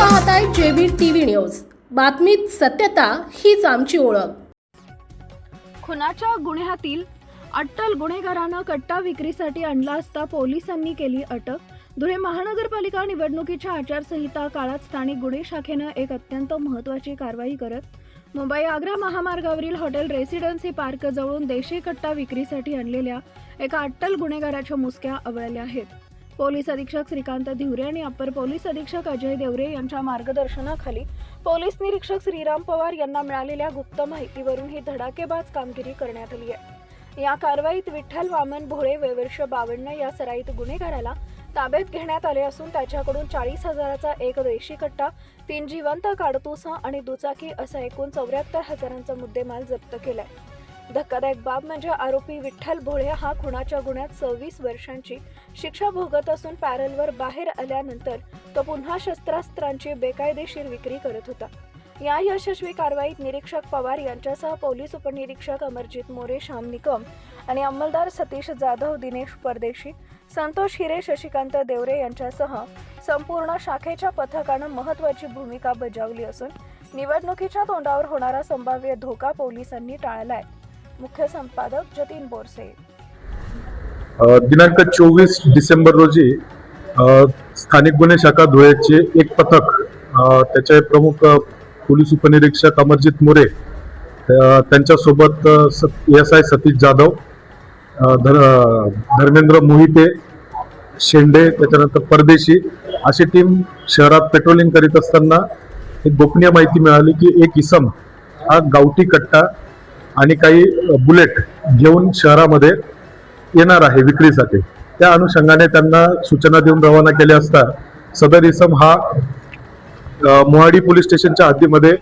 पाहताय JB TV news. बातमीत सत्यता हीच आमची ओळख. खुनाच्या गुन्ह्यातील अट्टल गुन्हेगारानं कट्टा विक्रीसाठी आणला असता पोलिसांनी केली अटक. धुळे महानगरपालिका निवडणुकीच्या आचारसंहिता काळात स्थानिक गुन्हे शाखेनं एक अत्यंत महत्त्वाची कारवाई करत मुंबई आग्रा महामार्गावरील हॉटेल रेसिडेन्सी पार्क जवळून देशी कट्टा विक्रीसाठी आणलेल्या एका अट्टल गुन्हेगाराच्या मुसक्या आवळल्या आहेत. पोलीस अधीक्षक श्रीकांत धिवरे आणि अप्पर पोलीस अधीक्षक अजय देवरे यांच्या मार्गदर्शनाखाली पोलीस निरीक्षक श्रीराम पवार यांना मिळालेल्या गुप्त माहितीवरून ही धडाकेबाज कामगिरी करण्यात आली आहे. या कारवाईत विठ्ठल वामन भोळे वयवर्ष बावन्न या सराईत गुन्हेगाराला ताब्यात घेण्यात आले असून त्याच्याकडून चाळीस हजाराचा एक देशी कट्टा तीन जिवंत काडतूस आणि दुचाकी असा एकूण चौऱ्याहत्तर हजारांचा मुद्देमाल जप्त केलाय. धक्कादायक बाब म्हणजे आरोपी विठ्ठल भोळे हा खुनाच्या गुन्ह्यात सव्वीस वर्षांची शिक्षा भोगत असून पॅरलवर बाहेर आल्यानंतर तो पुन्हा शस्त्रास्त्रांची बेकायदेशीर विक्री करत होता. या यशस्वी कारवाईत निरीक्षक पवार यांच्यासह पोलीस उपनिरीक्षक अमरजित मोरे श्याम निकम आणि अंमलदार सतीश जाधव दिनेश परदेशी संतोष हिरे शशिकांत देवरे यांच्यासह संपूर्ण शाखेच्या पथकानं महत्त्वाची भूमिका बजावली असून निवडणुकीच्या तोंडावर होणारा संभाव्य धोका पोलिसांनी टाळलाय. मुख्य संपादक जतीन बोरसे. दिनांक चोवीस डिसेंबर रोजी स्थानिक गुन्हे शाखा धुळेचे एक पथक त्याचे प्रमुख पोलीस उपनिरीक्षक अमरजित मोरे त्यांच्यासोबत एस आय सतीश जाधव धर- धर्मेंद्र मोहिते शेंडे त्याच्यानंतर परदेशी अशी टीम शहरात पेट्रोलिंग करीत असताना एक गोपनीय माहिती मिळाली की एक इसम हा गावठी कट्टा आणि काही बुलेट घेऊन शहरामध्ये येणार आहे विक्रीसाठी. त्या अनुषंगाने त्यांना सूचना देऊन रवाना केल्या असता सदर इसम हा मोहाडी पोलीस स्टेशनच्या हद्दीमध्ये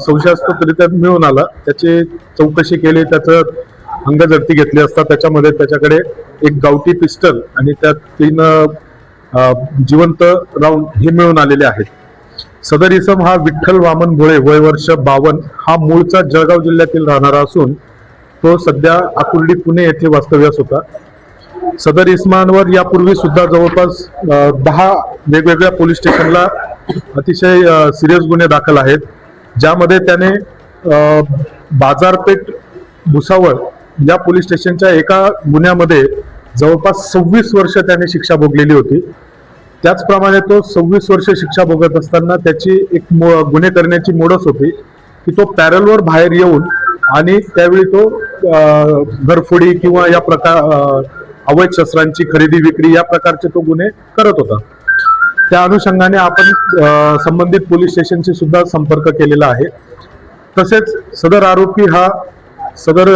संशयास्पदरित्या मिळून आला. त्याची चौकशी केली त्याचं अंगझडती घेतली असता. त्याच्यामध्ये त्याच्याकडे एक गावठी पिस्टल आणि त्यात तीन जिवंत राऊंड हे मिळून आलेले आहेत. सदर इसम हा विठ्ठल वामन भोळे वय वर्ष बावन हा मूळचा जळगाव जिल्ह्यातील राहणारा असून तो सध्या आकुर्डी पुणे येथे वास्तव्यास होता. सदर इसमांवर यापूर्वी सुद्धा जवळपास दहा वेगवेगळ्या पोलीस स्टेशनला अतिशय सिरियस गुन्हे दाखल आहेत ज्यामध्ये त्याने बाजारपेठ भुसावळ या पोलीस स्टेशनच्या एका गुन्ह्यामध्ये जवळपास सव्वीस वर्ष त्याने शिक्षा भोगलेली होती. त्याचप्रमाणे तो सव्वीस वर्ष शिक्षा भोगत असताना त्याची एक मो- गुन्हे करण्याची मोडस होती की तो पॅरलवर बाहेर येऊन आणि त्यावेळी तो घरफोडी किंवा या प्रकार अवैध शस्त्रांची खरेदी विक्री या प्रकारचे तो गुन्हे करत होता. त्या अनुषंगाने आपण संबंधित पोलीस स्टेशनशी सुद्धा संपर्क केलेला आहे. तसेच सदर आरोपी हा सदर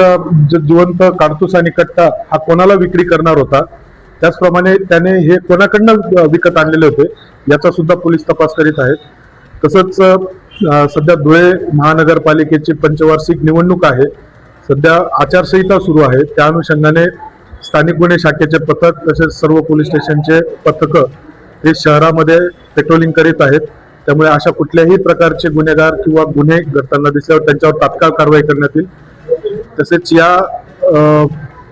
जिवंत काडतूस आणि कट्टा हा कोणाला विक्री करणार होता त्याचप्रमाणे त्याने हे कोणाकडनं विकत आणलेले होते याचा सुद्धा पोलीस तपास करीत आहेत. तसंच सध्या धुळे महानगरपालिकेची पंचवार्षिक निवडणूक आहे. सध्या आचारसंहिता सुरू आहे. त्या अनुषंगाने स्थानिक गुन्हे शाखेचे पथक तसेच सर्व पोलीस स्टेशनचे पथकं हे शहरामध्ये पेट्रोलिंग करीत आहेत. त्यामुळे अशा कुठल्याही प्रकारचे गुन्हेगार किंवा गुन्हे घडताना दिसल्यावर त्यांच्यावर तात्काळ कारवाई करण्यात येईल. तसेच या